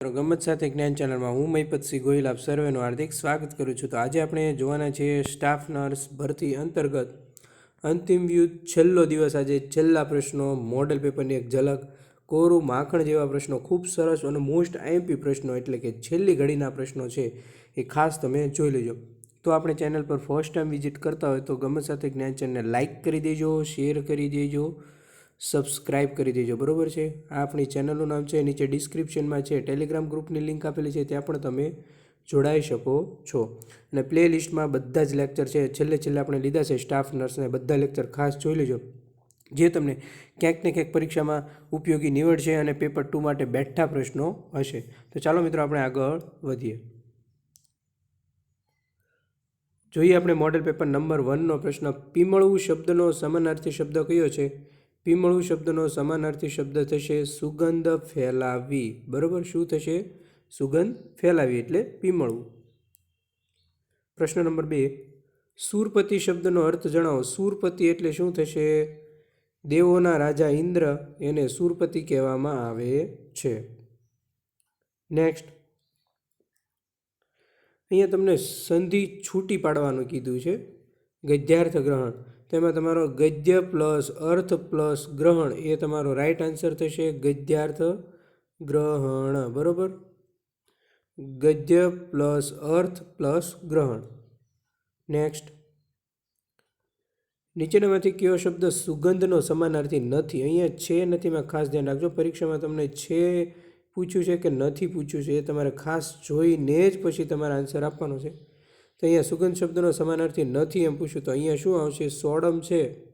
ગમત સાથે જ્ઞાન ચેનલમાં હું મહિપતસિંહ ગોહિલ, આપ સર્વેનું હાર્દિક સ્વાગત કરું છું. તો આજે આપણે જોવાના છીએ સ્ટાફ નર્સ ભરતી અંતર્ગત અંતિમ વ્યૂ છેલ્લો દિવસ. આજે છેલ્લા પ્રશ્નો, મોડલ પેપરની એક ઝલક, કોરું માખણ જેવા પ્રશ્નો, ખૂબ સરસ અને મોસ્ટ આઈએમપી પ્રશ્નો, એટલે કે છેલ્લી ઘડીના પ્રશ્નો છે એ ખાસ તમે જોઈ લેજો. તો આપણે ચેનલ પર ફર્સ્ટ ટાઈમ વિઝિટ કરતા હોય તો ગમત સાથે જ્ઞાન ચેનલને લાઇક કરી દેજો, શેર કરી દેજો સબસ્ક્રાઇબ કરી દેજો, બરોબર છે? આ આપણી ચેનલનું નામ છે, નીચે ડિસ્ક્રિપ્શનમાં છે ટેલિગ્રામ ગ્રુપની લિંક આપેલી છે, ત્યાં પણ તમે જોડાઈ શકો છો. અને પ્લે લિસ્ટમાં બધા જ લેક્ચર છે, છેલ્લે છેલ્લે આપણે લીધા છે સ્ટાફ નર્સને બધા લેક્ચર ખાસ જોઈ લેજો. જે તમને ક્યાંક ને ક્યાંક પરીક્ષામાં ઉપયોગી નીવડશે અને પેપર ટુ માટે બેઠા પ્રશ્નો હશે. તો ચાલો મિત્રો, આપણે આગળ વધીએ. જોઈએ આપણે મોડેલ પેપર નંબર વનનો પ્રશ્ન. પીમળવું શબ્દનો સમાનાર્થી શબ્દ કયો છે? પીમળું શબ્દનો સમાનાર્થી શબ્દ થશે સુગંધ ફેલાવી. બરાબર? શું થશે? સુગંધ ફેલાવી એટલે પીમળવું પ્રશ્ન નંબર બે. સુરપતિ શબ્દનો અર્થ જણાવો. સુરપતિ એટલે શું થશે? દેવોના રાજા ઇન્દ્ર એને સુરપતિ કહેવામાં આવે છે. નેક્સ્ટ અહીંયા તમને સંધિ છૂટી પાડવાનું કીધું છે. ગદ્યાર્થ ગ્રહણ. તેમાં તમારો ગદ્ય પ્લસ અર્થ પ્લસ ગ્રહણ એ તમારો રાઈટ આન્સર થશે. ગદ્યાર્થ ગ્રહણ. બરોબર? ગદ્ય પ્લસ અર્થ પ્લસ ગ્રહણ. નેક્સ્ટ નીચેનામાંથી કયો શબ્દ સુગંધનો સમાનાર્થી નથી? અહીંયા છે નથીમાં ખાસ ધ્યાન રાખજો. પરીક્ષામાં તમને છે પૂછ્યું છે કે નથી પૂછ્યું છે એ તમારે ખાસ જોઈને જ પછી તમારે આન્સર આપવાનો છે. તો અહીંયા સુગંધ શબ્દનો સમાનાર્થી નથી એમ પૂછ્યું. તો અહીંયા શું આવશે? સોડમ છે.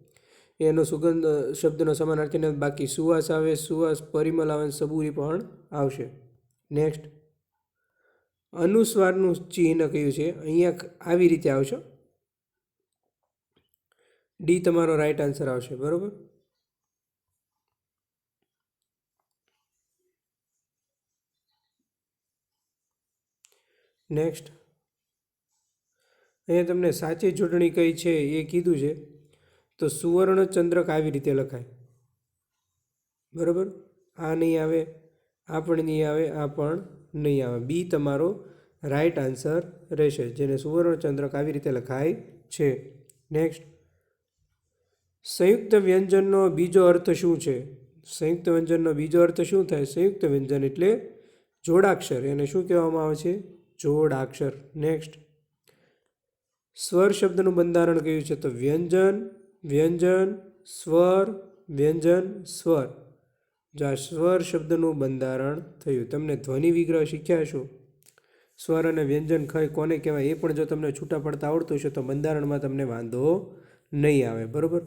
એનો સુગંધ શબ્દનો સમાનાર્થી નથી. બાકી સુવાસ આવે, સુવાસ, પરિમલ આવે સબૂરી પણ આવશે. નેક્સ્ટ અનુસ્વારનું ચિહ્ન કયું છે? અહીંયા આવી રીતે આવશે. ડી તમારો રાઈટ આન્સર આવશે. બરાબર? નેક્સ્ટ અહીંયા તમને સાચી ચૂંટણી કઈ છે એ કીધું છે. તો સુવર્ણચંદ્રક આવી રીતે લખાય. બરાબર? આ નહીં આવે, આ પણ નહીં આવે, આ પણ નહીં આવે. બી તમારો રાઈટ આન્સર રહેશે, જેને સુવર્ણચંદ્રક આવી રીતે લખાય છે. નેક્સ્ટ સંયુક્ત વ્યંજનનો બીજો અર્થ શું છે? સંયુક્ત વ્યંજનનો બીજો અર્થ શું થાય? સંયુક્ત વ્યંજન એટલે જોડાક્ષર. એને શું કહેવામાં આવે છે? જોડાક્ષર. નેક્સ્ટ સ્વર શબ્દનું બંધારણ કયું છે? તો વ્યંજન વ્યંજન, સ્વર વ્યંજન, સ્વર. જો આ સ્વર શબ્દનું બંધારણ થયું, તમને ધ્વનિ વિગ્રહ શીખ્યા છો સ્વર અને વ્યંજન ખય કોને કહેવાય? એ પણ જો તમને છૂટા પડતા આવડતું છે તો બંધારણમાં તમને વાંધો નહીં આવે, બરાબર?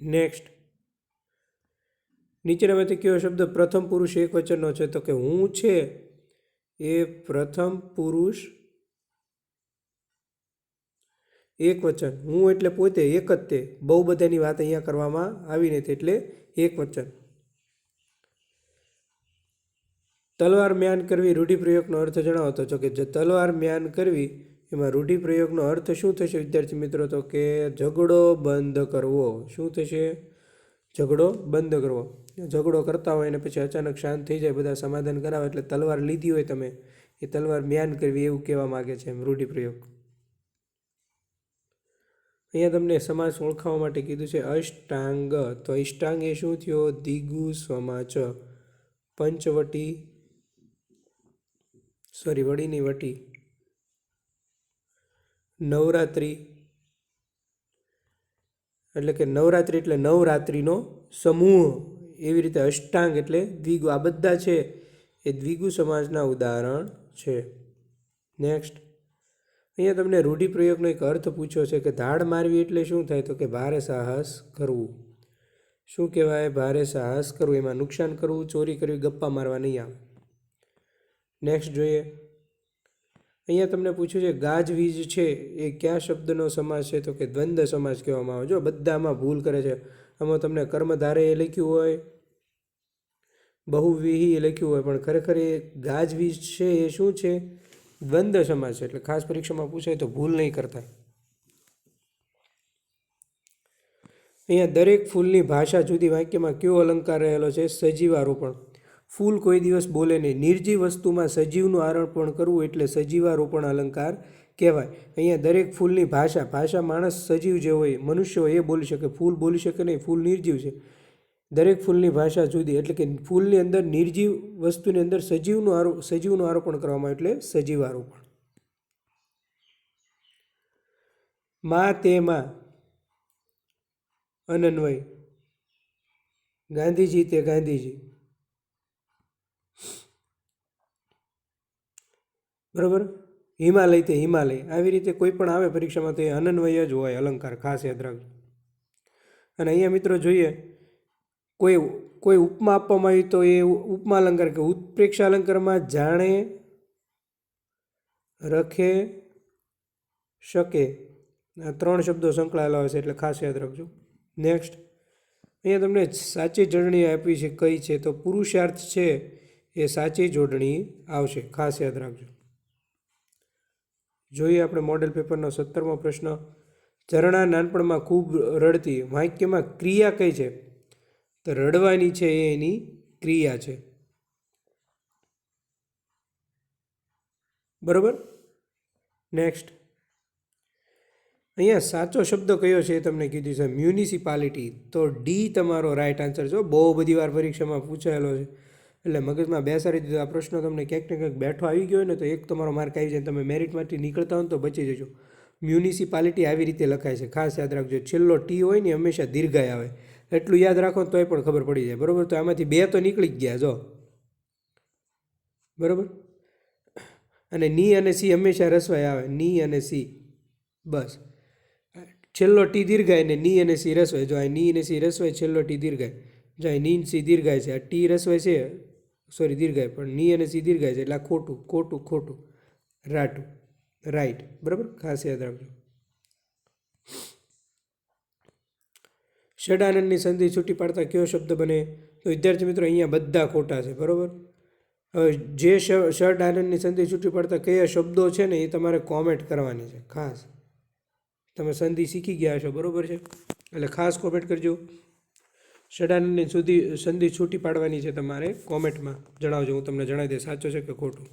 નેક્સ્ટ નીચેનામાંથી કયો શબ્દ પ્રથમ પુરુષ એક વચનનો છે? તો કે હું છે એ પ્રથમ પુરુષ એક વચન. હું એટલે પોતે એક જ તે બહુ બધાની વાત અહીંયા કરવામાં આવી નથી એટલે એક વચન. તલવાર મ્યાન કરવી રૂઢિપ્રયોગનો અર્થ જણાવો તો કે જે તલવાર મ્યાન કરવી, એમાં રૂઢિપ્રયોગનો અર્થ શું થશે? વિદ્યાર્થી મિત્રો, તો કે ઝઘડો બંધ કરવો. શું થશે? ઝઘડો બંધ કરવો. ઝઘડો કરતા હોય અને પછી અચાનક શાંત થઈ જાય, બધા સમાધાન કરાવે. એટલે તલવાર લીધી હોય તમે, એ તલવાર મ્યાન કરવી એવું કહેવા માગે છે એમ રૂઢિપ્રયોગ. અહીંયા તમને સમાસ ઓળખાવા માટે કીધું છે, અષ્ટાંગ. તો અષ્ટાંગ એ શું થયો? દિગુ સમાચ. પંચવટી. સોરી વડીની વટી. નવરાત્રિ. એટલે કે નવરાત્રિ એટલે નવરાત્રિનો સમૂહ. એવી રીતે અષ્ટાંગ એટલે દ્વિગુ આ બધા છે એ દ્વિગુ સમાજના ઉદાહરણ છે. નેક્સ્ટ અહીંયા તમને રૂઢિપ્રયોગનો એક અર્થ પૂછ્યો છે કે ધાડ મારવી એટલે શું થાય? તો કે ભારે સાહસ કરવું. શું કહેવાય? ભારે સાહસ કરવું. એમાં નુકસાન કરવું, ચોરી કરવી, ગપ્પા મારવા નહીં આવે. નેક્સ્ટ જોઈએ. અહીંયા તમને પૂછ્યું છે ગાજવીજ છે, એ કયા શબ્દનો સમાજ છે? તો કે દ્વંદ્વ સમાજ કહેવામાં આવે. જો બધામાં ભૂલ કરે છે, આમાં તમને કર્મધારે એ લખ્યું હોય, બહુવિહી એ લખ્યું હોય, પણ ખરેખર એ ગાજવીજ છે એ શું છે? દ્વંદ્વ સમાસ એટલે ખાસ પરીક્ષામાં પૂછાય તો ભૂલ નહીં કરતા. અહીંયા દરેક ફૂલની ભાષા જુદી વાક્યમાં કયો અલંકાર રહેલો છે? સજીવારોપણ. ફૂલ કોઈ દિવસ બોલે નહીં. નિર્જીવ વસ્તુમાં સજીવનું આરોપણ કરવું એટલે સજીવારોપણ અલંકાર કહેવાય. અહીંયા દરેક ફૂલની ભાષા ભાષા માણસ સજીવ જે હોય, મનુષ્ય હોય, એ બોલી શકે. ફૂલ બોલી શકે નહીં. ફૂલ નિર્જીવ છે. દરેક ફૂલની ભાષા જુદી, એટલે કે ફૂલની અંદર નિર્જીવ વસ્તુની અંદર સજીવનું આરો, સજીવનું આરોપણ કરવામાં એટલે સજીવ આરોપણ. મા તે માં, અનન્વય, ગાંધીજી તે ગાંધીજી. બરાબર? હિમાલય તે હિમાલય. આવી રીતે કોઈ પણ આવે પરીક્ષામાં તો એ અનન્વય જ હોય, અલંકાર, ખાસ યાદ રાખજો. અને અહીંયા મિત્રો જોઈએ કોઈ કોઈ ઉપમા આપવામાં આવી તો એ ઉપમા અલંકાર કે ઉત્પ્રેક્ષા અલંકારમાં જાણે, રખે, શકે. આ ત્રણ શબ્દો સંકળાયેલા હોય છે એટલે ખાસ યાદ રાખજો. નેક્સ્ટ અહીંયા તમને સાચી જોડણી આપી છે, કઈ છે, તો પુરુષાર્થ છે એ સાચી જોડણી આવશે. ખાસ યાદ રાખજો. જોઈએ આપણે મોડેલ પેપરનો સત્તરમો પ્રશ્ન. ઝરણા નાનપણમાં ખૂબ રડતી વાક્યમાં ક્રિયા કઈ છે? તો રડવાની છે એ એની ક્રિયા છે. બરોબર? નેક્સ્ટ અહીંયા સાચો શબ્દ કયો છે એ તમને કીધું છે મ્યુનિસિપાલિટી તો ડી તમારો રાઈટ આન્સર છે બહુ બધી વાર પરીક્ષામાં પૂછાયેલો છે. એટલે મગજમાં બેસાડી દીધો. આ પ્રશ્ન તમને ક્યાંક ને ક્યાંક બેઠો આવી ગયો હોય ને તો એક તમારો માર્ક આવી જાય તમે મેરિટમાંથી નીકળતા હો તો બચી જજો. મ્યુનિસિપાલિટી આવી રીતે લખાય છે. ખાસ યાદ રાખજો. છેલ્લો ટી હોય ને હંમેશા દીર્ઘાય આવે. એટલું યાદ રાખો તોય પણ ખબર પડી જાય. બરાબર? તો આમાંથી બે તો નીકળી જ ગયા, જો. બરાબર? અને ની અને સી હંમેશા રસવાય આવે. ની અને સી. બસ. છેલ્લો ટી દીર્ઘાય ને ની અને સી રસવાય. જો આ ની અને સી રસવાય, છેલ્લો ટી દીર્ઘાય. જો આ ની સી દીર્ઘાય છે. આ ટી રસવાય છે, સોરી, દીર્ઘાય, પણ ની અને સી દીર્ઘાય છે. એટલે આ ખોટું ખોટું ખોટું. રાટું. રાઈટ. બરાબર? ખાસ યાદ રાખજો. ષડાનંદની સંધિ છૂટી પાડતા કયો શબ્દ બને? તો વિદ્યાર્થી મિત્રો, અહીંયા બધા ખોટા છે, બરાબર? હવે જે ષડ આનંદની સંધિ છૂટી પાડતા કયા શબ્દો છે ને એ તમારે કોમેન્ટ કરવાની છે, ખાસ. તમે સંધિ શીખી ગયા છો બરાબર છે? એટલે ખાસ કોમેન્ટ કરજો. ષડાનંદની સુધી, સંધિ છૂટી પાડવાની છે તમારે કોમેન્ટમાં જણાવજો, હું તમને જણાવી દે સાચો છે કે ખોટું?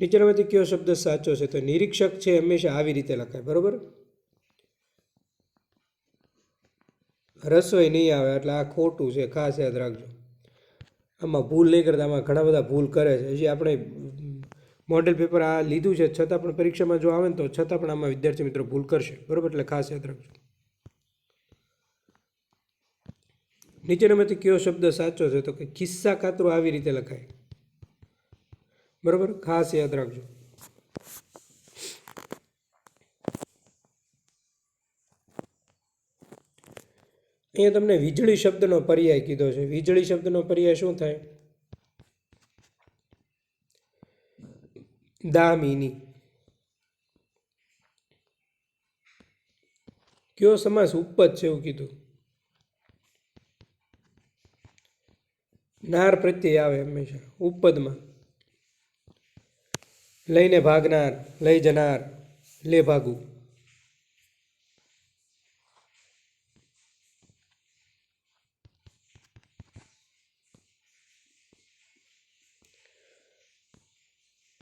નીચેનામાંથી કયો શબ્દ સાચો છે? તો નિરીક્ષક છે, હંમેશા આવી રીતે લખાય, બરાબર? રસોઈ નહીં આવે એટલે આ ખોટું છે, ખાસ યાદ રાખજો. આમાં ભૂલ નહીં કરતા, આમાં ઘણા બધા ભૂલ કરે છે. હજી આપણે મોડેલ પેપર આ લીધું છે, છતાં પણ પરીક્ષામાં જો આવે ને તો છતાં પણ આમાં વિદ્યાર્થી મિત્રો ભૂલ કરશે. બરાબર? એટલે ખાસ યાદ રાખજો. નીચેનામાંથી કયો શબ્દ સાચો છે? તો કે કિસ્સા કાતરું આવી રીતે લખાય. બરાબર? ખાસ યાદ રાખજો. અહીંયા તમને વીજળી શબ્દનો પર્યાય કીધો છે. વીજળી શબ્દનો પર્યાય શું થાય? દામિની. કયો સમાસ ઉપજ છે એવું કીધું? નાર પ્રત્યે આવે હંમેશા. ઉપદમાં લઈને ભાગનાર, લઈ જનાર, લે ભાગું.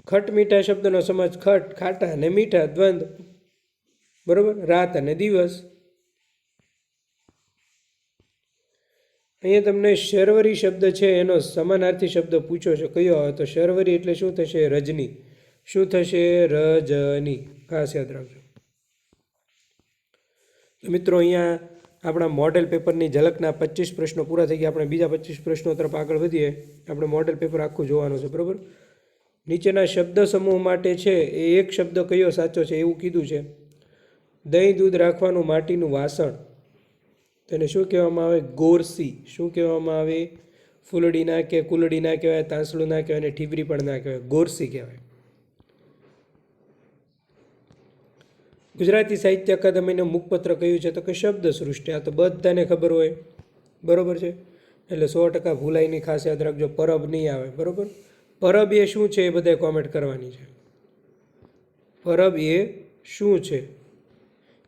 ખટ મીઠા શબ્દનો સમાજ ખટ, ખાટા અને મીઠા દ્વંદ, બરાબર? રાત અને દિવસ. અહીંયા તમને શર્વરી શબ્દ છે, એનો સમાનાર્થી શબ્દ પૂછ્યો છે. કયો? આવે તો શર્વરી એટલે શું થશે? રજની. શું થશે? રજની. ખાસ યાદ રાખજો. તો મિત્રો, અહીંયા આપણા મોડેલ પેપરની ઝલકના પચીસ પ્રશ્નો પૂરા થઈ ગયા. આપણે બીજા પચીસ પ્રશ્નો તરફ આગળ વધીએ. આપણે મોડેલ પેપર આખું જોવાનું છે, બરાબર? નીચેના શબ્દ સમૂહ માટે છે, એ એક શબ્દ કયો સાચો છે એવું કીધું છે. દહીં દૂધ રાખવાનું માટીનું વાસણ. તેને શું કહેવામાં આવે? ગોરસી. શું કહેવામાં આવે? ફૂલડી ના કે કુલડી ના કહેવાય, તાંસળું ના કહેવાય અને ઠીબરી પણ ના કહેવાય. ગોરસી કહેવાય. ગુજરાતી સાહિત્ય અકાદમીને મુખપત્ર કહ્યું છે તો કે શબ્દ સૃષ્ટિ આ તો બધાને ખબર હોય. બરાબર છે? એટલે સો ટકા ભૂલાઈની ખાસ યાદ રાખજો, પરબ નહીં આવે. બરોબર? પરબ એ શું છે એ બધાએ કોમેન્ટ કરવાની છે. પરબ એ શું છે?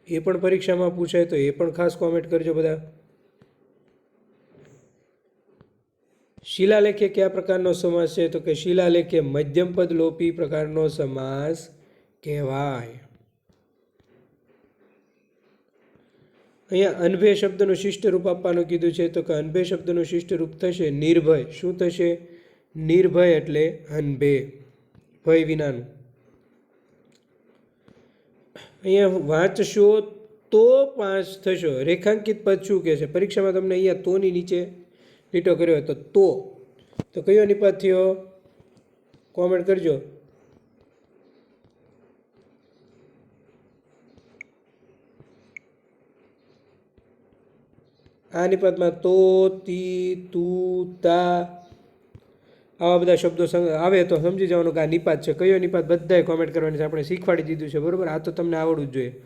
એ પણ પરીક્ષામાં પૂછાય તો એ પણ ખાસ કોમેન્ટ કરજો બધા. શિલાલેખે કયા પ્રકારનો સમાસ છે? તો કે શિલાલેખે મધ્યમપદ લોપી પ્રકારનો સમાસ કહેવાય. અહીંયા અનભે શબ્દનું શિષ્ટ રૂપ આપવાનું કીધું છે. તો કે અનભે શબ્દનું શિષ્ટ રૂપ થશે નિર્ભય. શું થશે? નિર્ભય એટલે અનભે ભય વિનાનું. અહીંયા વાંચશો તો પાંચ થશો. રેખાંકિત પદ શું કહે છે? પરીક્ષામાં તમને અહીંયા તોની નીચે લીટો કર્યો હોય તો તો. તો કયો નિપાત થયો? કોમેન્ટ કરજો. આ નિપાતમાં તો, તી, તું, તા આવા બધા શબ્દો આવે તો સમજી જવાનું કે આ નિપાત છે. કયો નિપાત? બધાએ કોમેન્ટ કરવાની છે. આપણે શીખવાડી દીધું છે. બરાબર? આ તો તમને આવડવું જ જોઈએ.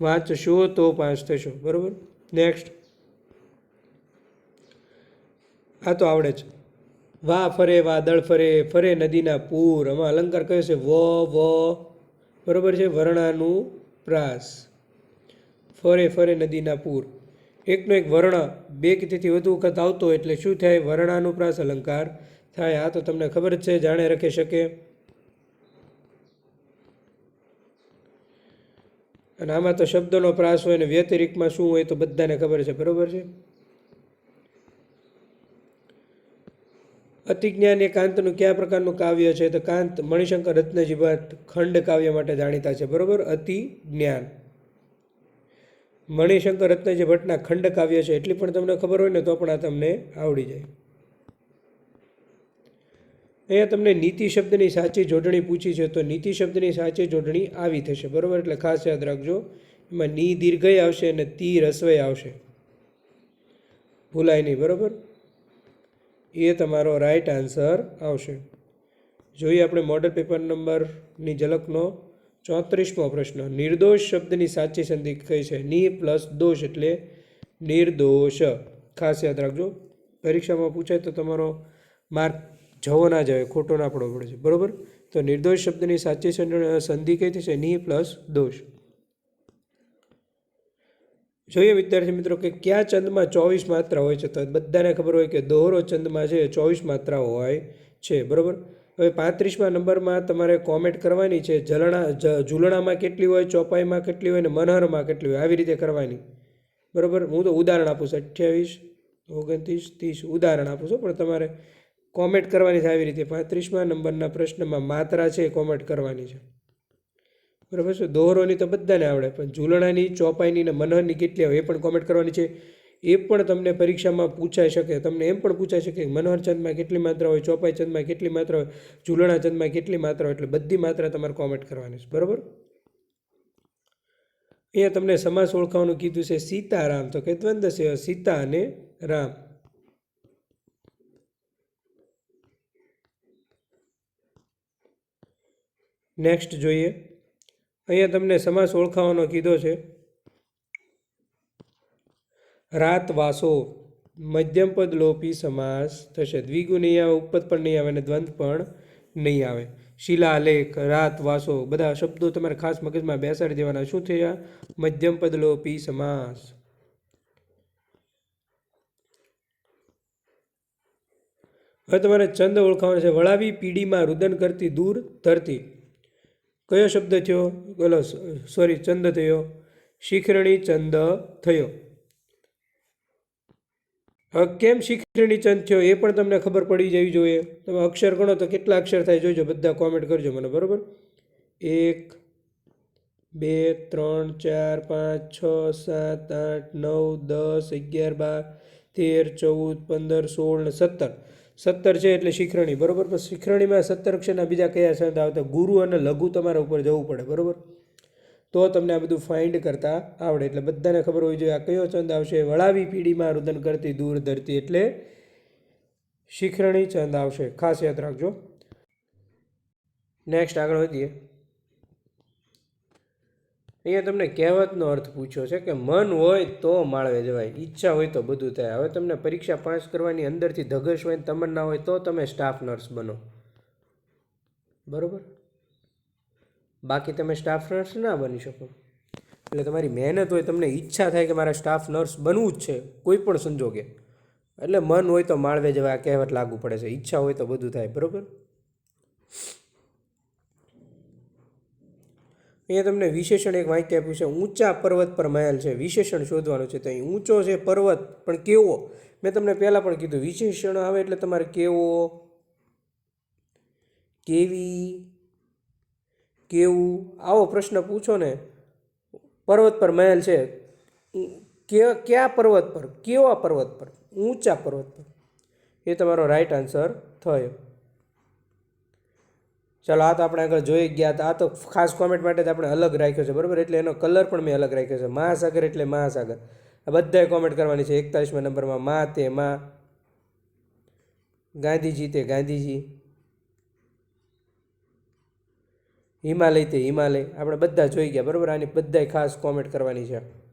વાંચશો તો પાસ થશો. બરાબર? નેક્સ્ટ આ તો આવડે છે વા ફરે વાદળ ફરે ફરે નદીના પૂર. આમાં અલંકાર કયો છે? વ વ. બરાબર છે? વર્ણાનું પ્રાસ. ફરે ફરે નદીના પૂર. એકનો એક વર્ણ બે કે તેથી વધુ વખત આવતો એટલે શું થાય? વર્ણાનું પ્રાસ, અલંકાર. થાય આ તો તમને ખબર જ છે, જાણે રખી શકે. અને આમાં તો શબ્દનો પ્રાસ હોય ને વ્યતિરિક્તમાં શું હોય તો બધાને ખબર છે, બરાબર છે? અતિજ્ઞાન એ કાંતનું કયા પ્રકારનું કાવ્ય છે તો કાંત મણિશંકર રત્નજી ભટ્ટ ખંડ કાવ્ય માટે જાણીતા છે, બરાબર? અતિ જ્ઞાન મણિશંકર રત્નજી ભટ્ટના ખંડ કાવ્ય છે, એટલી પણ તમને ખબર હોય ને તો પણ આ તમને આવડી જાય. અહીંયા તમને નીતિ શબ્દની સાચી જોડણી પૂછી છે તો નીતિ શબ્દની સાચી જોડણી આવી થશે. બરાબર? એટલે ખાસ યાદ રાખજો. એમાં ની દીર્ઘય આવશે અને તી રસવય આવશે. ભૂલાય નહીં, બરાબર? એ તમારો રાઈટ આન્સર આવશે. જોઈએ આપણે મોડલ પેપર નંબરની ઝલકનો ચોત્રીસમો પ્રશ્ન. નિર્દોષ શબ્દની સાચી સંધિ કઈ છે? ની પ્લસ દોષ એટલે નિર્દોષ. ખાસ યાદ રાખજો. પરીક્ષામાં પૂછાય તો તમારો માર્ક જવો ના જવે ખોટો ના પડવો પડે છે. બરાબર? તો નિર્દોષ શબ્દની સાચી સંધ- કઈ થશે? ની પ્લસ દોષ. જોઈએ વિદ્યાર્થી મિત્રો કે કયા ચંદમાં ચોવીસ માત્રા હોય છે? તો બધાને ખબર હોય કે દોહરો ચંદમાં છે ચોવીસ માત્રા હોય છે. બરાબર? હવે પાંત્રીસમાં નંબરમાં તમારે કોમેન્ટ કરવાની છે, જલણા ઝૂલણામાં કેટલી હોય, ચોપાઈમાં કેટલી હોય ને મનહરમાં કેટલી હોય? આવી રીતે કરવાની. બરાબર? હું તો ઉદાહરણ આપું છું. અઠ્યાવીસ, ઓગણત્રીસ, ત્રીસ ઉદાહરણ આપું છું, પણ તમારે કોમેન્ટ કરવાની છે આવી રીતે. પાંત્રીસમાં નંબરના પ્રશ્નમાં માત્રા છે એ કોમેન્ટ કરવાની છે. બરાબર છે? દોહરોની તો બધાને આવડે, પણ ઝૂલણાની, ચોપાઈની ને મનહરની કેટલી આવે એ પણ કોમેન્ટ કરવાની છે. એ પણ તમને પરીક્ષામાં પૂછાઈ શકે, તમને એમ પણ પૂછાઈ શકે કે મનોહર ચંદમાં કેટલી માત્રા હોય, ચોપાઈ ચંદમાં કેટલી માત્રા હોય, ઝૂલણા ચંદમાં કેટલી માત્રા હોય, એટલે બધી માત્રા તમારે કોમેન્ટ કરવાની છે. બરાબર? અહીંયા તમને સમાસ ઓળખાવાનું કીધું છે સીતારામ. તો કે દ્વંદ્વ છે, સીતા અને રામ. નેક્સ્ટ જોઈએ. અહીંયા તમને સમાસ ઓળખાવાનો કીધો છે. રાત વાસો. મધ્યમપદ લોપી સમાસ થશે. દ્વિગુ નહીં આવે, ઉપપદ પણ નહીં આવે અને દ્વંદ પણ નહીં આવે. શિલાલેખ રાત વાસો બધા શબ્દો તમારે ખાસ મગજમાં બેસાડી દેવાના. શું થયા? મધ્યમપદ લોપી સમાસ. હવે તમારે છંદ ઓળખાવાનો છે. વળાવી પીડીમાં રુદન કરતી દૂર ધરતી. કયો શબ્દ થયો? બોલો સોરી ચંદ થયો. શિખરણી ચંદ થયો. હવે કેમ શિખરણી ચંદ થયો એ પણ તમને ખબર પડી જવી જોઈએ. તમે અક્ષર ગણો તો કેટલા અક્ષર થાય જોજો, બધા કોમેન્ટ કરજો મને, બરાબર? એક, બે, ત્રણ, ચાર, પાંચ, છ, સાત, આઠ, નવ, દસ, અગિયાર, બાર, તેર, ચૌદ, પંદર, સોળ ને સત્તર. સત્તર છે એટલે શિખરણી, બરોબર? પણ શિખરણીમાં સત્તર અક્ષરના બીજા કયા છંદ આવતા? ગુરુ અને લઘુ તમારા ઉપર જવું પડે, બરોબર? તો તમને આ બધું ફાઇન્ડ કરતા આવડે. એટલે બધાને ખબર હોવી જોઈએ આ કયો છંદ આવશે? વળાવી પીઢીમાં રુદન કરતી, દૂર ધરતી એટલે શિખરણી છંદ આવશે. ખાસ યાદ રાખજો. નેક્સ્ટ આગળ વધીએ. અહીંયા તમને કહેવતનો અર્થ પૂછ્યો છે કે મન હોય તો માળવે જવાય, ઈચ્છા હોય તો બધું થાય. હવે તમને પરીક્ષા પાસ કરવાની અંદરથી ધગશ હોય તમન્ના હોય તો તમે સ્ટાફ નર્સ બનો. બરોબર? બાકી તમે સ્ટાફ નર્સ ના બની શકો. એટલે તમારી મહેનત હોય, તમને ઈચ્છા થાય કે મારે સ્ટાફ નર્સ બનવું જ છે, કોઈ પણ સંજોગે. એટલે મન હોય તો માળવે જવા કહેવત લાગુ પડે છે. ઈચ્છા હોય તો બધું થાય, બરોબર? અહીંયા તમને વિશેષણ એક વાક્ય આપ્યું છે, ઊંચા પર્વત પર મહેલ છે. વિશેષણ શોધવાનું છે. તો અહીં ઊંચો છે પર્વત, પણ કેવો? મેં તમને પહેલાં પણ કીધું, વિશેષણ આવે એટલે તમારે કેવો? કેવી? કેવું? આવો પ્રશ્ન પૂછો ને. પર્વત પર મહેલ છે. કે, કયા પર્વત પર? કેવા પર્વત પર? ઊંચા પર્વત પર. એ તમારો રાઈટ આન્સર થયો. ચાલો, આ તો આપણે આગળ જોઈ ગયા હતા. આ તો ખાસ કોમેન્ટ માટે જ આપણે અલગ રાખ્યો છે, બરાબર? એટલે એનો કલર પણ મેં અલગ રાખ્યો છે. મહાસાગર એટલે મહાસાગર. આ બધાએ કોમેન્ટ કરવાની છે. એકતાલીસમાં નંબરમાં મા તે મા. ગાંધીજી તે ગાંધીજી. હિમાલય તે હિમાલય. આપણે બધા જોઈ ગયા, બરાબર? આની બધાય ખાસ કોમેન્ટ કરવાની છે.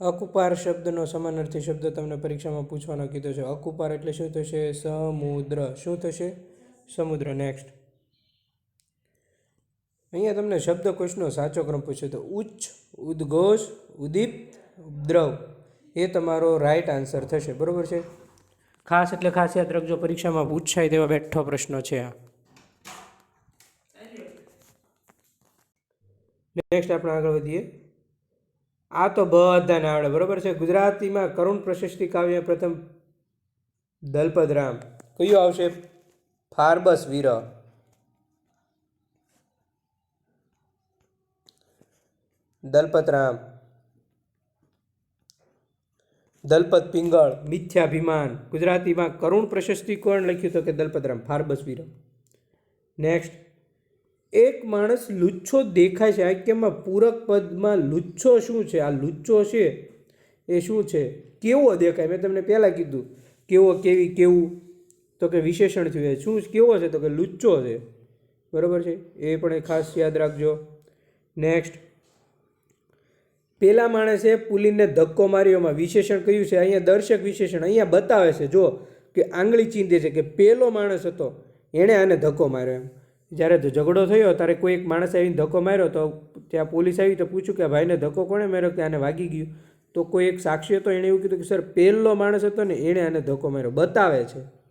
અકુપાર શબ્દનો સમાનાર્થી શબ્દ તમને પરીક્ષામાં પૂછવાનો કીધો છે. અકુપાર એટલે શું થશે? સમુદ્ર. શું થશે? સમુદ્ર. નેક્સ્ટ અહીંયા તમને શબ્દકોશનો સાચો ક્રમ પૂછ્યો તો ઉચ્ચ, ઉદ્ઘોષ, ઉદીપ્ત દ્રવ એ તમારો રાઈટ આન્સર થશે. બરાબર છે? ખાસ એટલે ખાસ યાદ રાખજો, પરીક્ષામાં પૂછાય તેવા બેઠો પ્રશ્ન છે આ. નેક્સ્ટ આપણે આગળ વધીએ. આ તો બધાને આવડે, બરાબર છે? ગુજરાતીમાં કરુણ પ્રશસ્તિ કાવ્ય પ્રથમ દલપતરામ. કયું આવશે? ફાર્બસ વીર. દલપતરામ. દલપત પિંગળ. મિથ્યાભિમાન. ગુજરાતીમાં કરુણ પ્રશસ્તિ કોણ લખ્યું તો કે દલપતરામ? ફાર્બસ વીર. નેક્સ્ટ એક માણસ લુચ્છો દેખાય છે. વાક્યમાં પૂરક પદમાં લુચ્છો શું છે? આ લુચ્છો છે એ શું છે? કેવો દેખાય? મેં તમને પહેલાં કીધું. કેવો, કેવી, કેવું? તો કે વિશેષણ થયું શું કેવો છે? તો કે લુચ્ચો છે. બરાબર છે? એ પણ ખાસ યાદ રાખજો. નેક્સ્ટ પેલા માણસે પુલિનને ધક્કો માર્યોમાં વિશેષણ કયું છે? અહીંયા દર્શક વિશેષણ અહીંયા બતાવે છે. જો કે આંગળી ચીંધે છે કે પેલો માણસ હતો, એણે આને ધક્કો માર્યો એમ. જ્યારે ઝઘડો થયો, ત્યારે કોઈ એક માણસ આવીને ધક્કો માર્યો તો ત્યાં પોલીસ આવી તો પૂછ્યું કે ભાઈને ધક્કો કોણે માર્યો કે આને વાગી ગયું? તો કોઈ એક સાક્ષી હતો એણે એવું કીધું કે, સર, પહેલો માણસ હતો ને એણે આને ધક્કો માર્યો. બતાવે છે.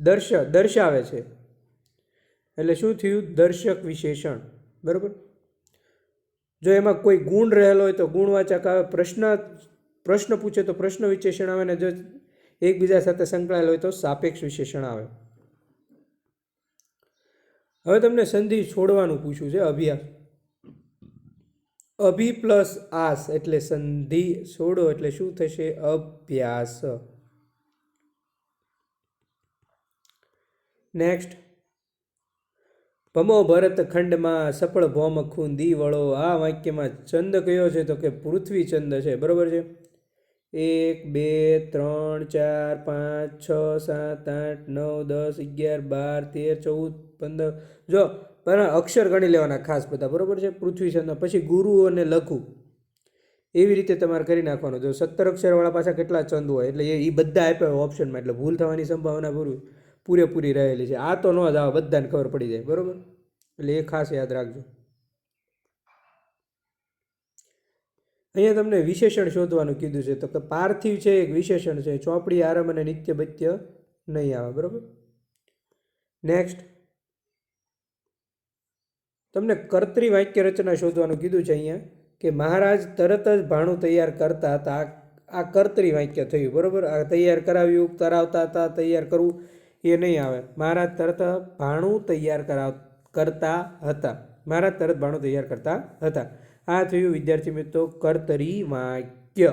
દર્શ, દર્શાવે છે. એટલે શું થયું? દર્શક વિશેષણ. બરાબર? જો એમાં કોઈ ગુણ રહેલો હોય તો ગુણવાચક આવે. પ્રશ્ન પ્રશ્ન પૂછે તો પ્રશ્ન વિશેષણ આવે ને જો એકબીજા સાથે સંકળાયેલ હોય તો સાપેક્ષ વિશેષણ આવે. હવે તમને સંધિ છોડવાનું પૂછ્યું છે, અભ્યાસ. અભિ પ્લસ આસ એટલે સંધિ છોડો એટલે શું થશે? અભ્યાસ. નેક્સ્ટ ભમો ભરત ખંડમાં સફળ ભૌમ ખૂંદી વળો. આ વાક્યમાં ચંદ કયો છે? તો કે પૃથ્વી ચંદ છે. બરોબર છે? એક, બે, ત્રણ, ચાર, પાંચ, છ, સાત, આઠ, નવ, દસ, અગિયાર, બાર, તેર, ચૌદ, પંદર. જો, પણ અક્ષર ગણી લેવાના ખાસ બધા, બરોબર છે? પૃથ્વી ચંદ પછી ગુરુ અને લઘુ. એવી રીતે તમારે કરી નાખવાનું. જો સત્તર અક્ષરવાળા પાછા કેટલા ચંદ હોય, એટલે એ બધા આપ્યા હોય ઓપ્શનમાં એટલે ભૂલ થવાની સંભાવના પૂરી પૂરેપૂરી રહેલી છે. આ તો ન જ આવે, બધાને ખબર પડી જાય, બરાબર? એટલે એ ખાસ યાદ રાખજો. અહીંયા તમને વિશેષણ શોધવાનું કીધું છે. તો કે પાર્થિવ છે, એક વિશેષણ છે. ચોપડી આરામ અને નિત્ય બત્ય નહીં આવે, બરાબર? નેક્સ્ટ તમને કર્તરી વાક્ય રચના શોધવાનું કીધું છે અહીંયા કે મહારાજ તરત જ ભાણું તૈયાર કરતા હતા. આ કર્તરી વાક્ય થયું, બરાબર? આ તૈયાર કરાવ્યું, કરાવતા હતા, તૈયાર કરવું, એ નહીં આવે. મહારાજ તરત ભાણું તૈયાર કરાવ, કરતા હતા. મહારાજ તરત ભાણું તૈયાર કરતા હતા. આ થયું, વિદ્યાર્થી મિત્રો, કર્તરી વાક્ય.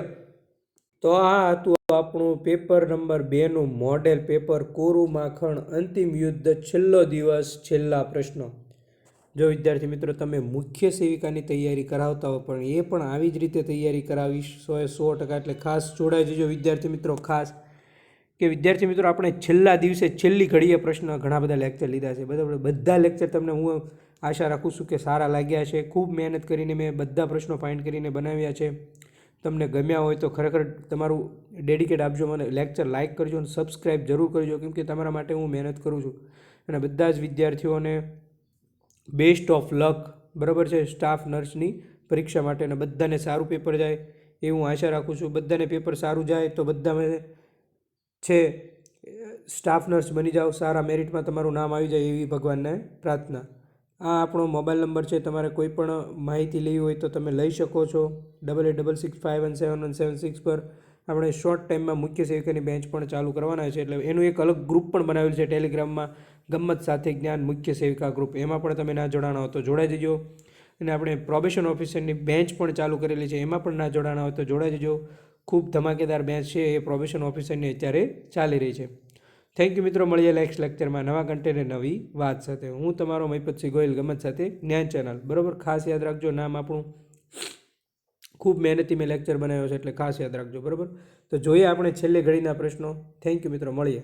તો આ હતું આપણું પેપર નંબર બેનું મોડેલ પેપર, કોરું માખણ, અંતિમ યુદ્ધ, છેલ્લો દિવસ, છેલ્લા પ્રશ્નો. જો વિદ્યાર્થી મિત્રો, તમે મુખ્ય સેવિકાની તૈયારી કરાવતા હો, પણ એ પણ આવી જ રીતે તૈયારી કરાવીશ, સો એ સો ટકા, એટલે ખાસ જોડાઈ જજો વિદ્યાર્થી મિત્રો, ખાસ. કે વિદ્યાર્થી મિત્રો, આપણે છેલ્લા દિવસે છેલ્લી ઘડીએ પ્રશ્ન ઘણા બધા લેક્ચર લીધા છે. બધા બધા લેક્ચર તમને હું આશા રાખું છું કે સારા લાગ્યા છે. ખૂબ મહેનત કરીને મેં બધા પ્રશ્નો ફાઇન્ડ કરીને બનાવ્યા છે. તમને ગમ્યા હોય તો ખરેખર તમારું ડેડિકેટ આપજો મને. લેક્ચર લાઇક કરજો અને સબસ્ક્રાઈબ જરૂર કરજો કેમ કે તમારા માટે હું મહેનત કરું છું. અને બધા જ વિદ્યાર્થીઓને બેસ્ટ ઓફ લક બરાબર છે? સ્ટાફ નર્સની પરીક્ષા માટે અને બધાને સારું પેપર જાય એ હું આશા રાખું છું. બધાને પેપર સારું જાય તો બધા છે સ્ટાફ નર્સ બની જાઓ. સારા મેરિટમાં તમારું નામ આવી જાય એવી ભગવાનને પ્રાર્થના. આ આપણો મોબાઈલ નંબર છે, તમારે કોઈ પણ માહિતી લેવી હોય તો તમે લઈ શકો છો. Double eight double six five one seven one seven six પર આપણે શોર્ટ ટાઈમમાં મુખ્ય સેવિકાની બેન્ચ પણ ચાલુ કરવાના છે, એટલે એનું એક અલગ ગ્રુપ પણ બનાવેલું છે ટેલિગ્રામમાં ગમત સાથે જ્ઞાન મુખ્ય સેવિકા ગ્રુપ એમાં પણ તમે ના જોડાણા હો તો જોડાઈ જજો. અને આપણે પ્રોબેશન ઓફિસરની બેન્ચ પણ ચાલુ કરેલી છે, એમાં પણ ના જોડાણા હોય તો જોડાઈ જજો. ખૂબ ધમાકેદાર બેન્ચ છે, એ પ્રોબેશન ઓફિસરની અત્યારે ચાલી રહી છે. થેન્ક યુ મિત્રો. મળીએ નેક્સ્ટ લેક્ચરમાં નવા કન્ટેન નવી વાત સાથે. હું તમારો મહિપતસિંહ ગોયલ ગમત સાથે જ્ઞાન ચેનલ બરાબર? ખાસ યાદ રાખજો, નામ આપણું ખૂબ મહેનતી મેં લેક્ચર બનાવ્યો છે, એટલે ખાસ યાદ રાખજો. બરાબર? તો જોઈએ આપણે છેલ્લે ઘડીના પ્રશ્નો. થેન્ક યુ મિત્રો. મળીએ.